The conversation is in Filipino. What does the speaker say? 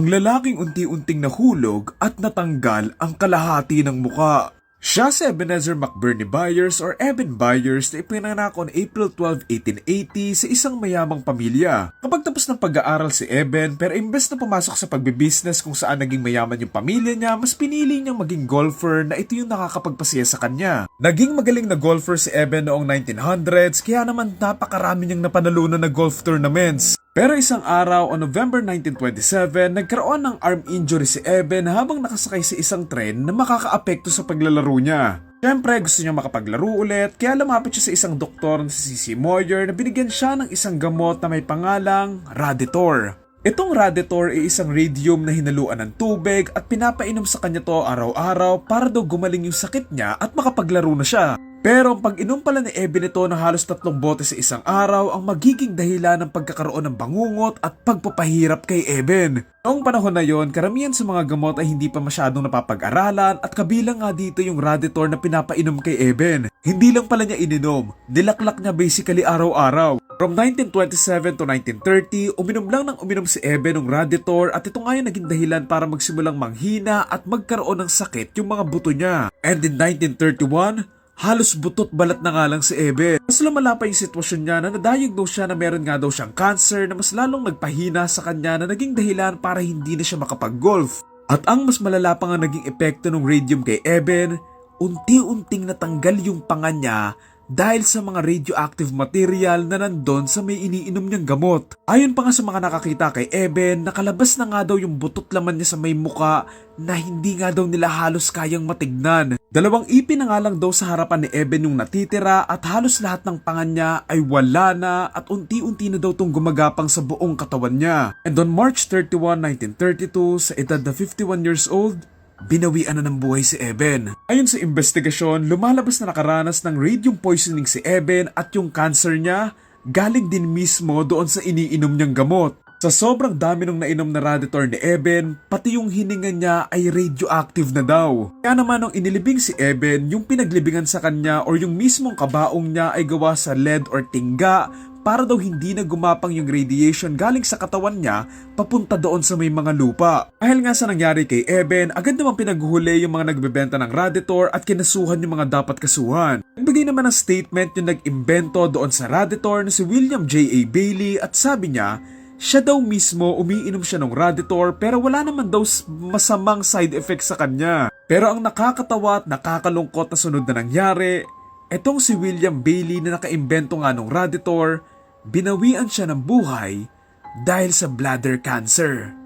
Ang lalaking unti-unting nahulog at natanggal ang kalahati ng muka. Siya si Ebenezer McBurney Byers or Eben Byers na ipinanganak on April 12, 1880 sa isang mayamang pamilya. Kapag tapos ng pag-aaral si Eben pero imbes na pumasok sa pagbibusiness kung saan naging mayaman yung pamilya niya, mas pinili niyang maging golfer na ito yung nakakapagpasaya sa kanya. Naging magaling na golfer si Eben noong 1900s kaya naman napakarami niyang napanalunan na golf tournaments. Pero isang araw on November 1927, nagkaroon ng arm injury si Eben habang nakasakay sa isang tren na makakaapekto sa paglalaro niya. Siyempre gusto niya makapaglaro ulit kaya lumapit siya sa isang doktor na si C.C. Moyer na binigyan siya ng isang gamot na may pangalang Raditor. Itong Raditor ay isang radium na hinaluan ng tubig at pinapainom sa kanya to araw-araw para daw gumaling yung sakit niya at makapaglaro na siya. Pero ang pag-inom pala ni Eben ito ng halos tatlong bote sa isang araw ang magiging dahilan ng pagkakaroon ng bangungot at pagpapahirap kay Eben. Noong panahon na yon, karamihan sa mga gamot ay hindi pa masyadong napapag-aralan at kabilang nga dito yung Raditor na pinapainom kay Eben. Hindi lang pala niya ininom, nilaklak niya basically araw-araw. From 1927 to 1930, uminom lang ng uminom si Eben ng Raditor at ito nga yung naging dahilan para magsimulang manghina at magkaroon ng sakit yung mga buto niya. And in 1931, Halos butot balat na nga lang si Ebe. Mas lumala pa yung sitwasyon niya na nadiagnose siya na meron nga daw siyang cancer na mas lalong nagpahina sa kanya na naging dahilan para hindi na siya makapag-golf. At ang mas malala pa nga naging epekto ng radium kay Eben, unti-unting natanggal yung panga niya dahil sa mga radioactive material na nandun sa may iniinom niyang gamot. Ayon pa nga sa mga nakakita kay Eben, nakalabas na nga daw yung butot laman niya sa may muka na hindi nga daw nila halos kayang matignan. Dalawang ipin na nga lang daw sa harapan ni Eben yung natitira at halos lahat ng pangan niya ay wala na at unti-unti na daw tong gumagapang sa buong katawan niya. And on March 31, 1932, sa edad na 51 years old, Binawian na ng buhay si Eben. Ayon sa investigasyon, lumalabas na nakaranas ng radium poisoning si Eben at yung cancer niya galing din mismo doon sa iniinom niyang gamot. Sa sobrang dami nung nainom na Raditor ni Eben, pati yung hininga niya ay radioactive na daw. Kaya naman nung inilibing si Eben, yung pinaglibingan sa kanya or yung mismong kabaong niya ay gawa sa lead or tingga para daw hindi na gumapang yung radiation galing sa katawan niya papunta doon sa may mga lupa. Dahil nga sa nangyari kay Eben, agad naman pinaghuli yung mga nagbebenta ng Raditor at kinasuhan yung mga dapat kasuhan. Nagbigay naman ng statement yung nag-imbento doon sa Raditor na si William J.A. Bailey at sabi niya, siya daw mismo umiinom siya ng Raditor pero wala naman daw masamang side effects sa kanya. Pero ang nakakatawa at nakakalungkot na sunod na nangyari, etong si William Bailey na nakaimbento nga ng Raditor, binawian siya ng buhay dahil sa bladder cancer.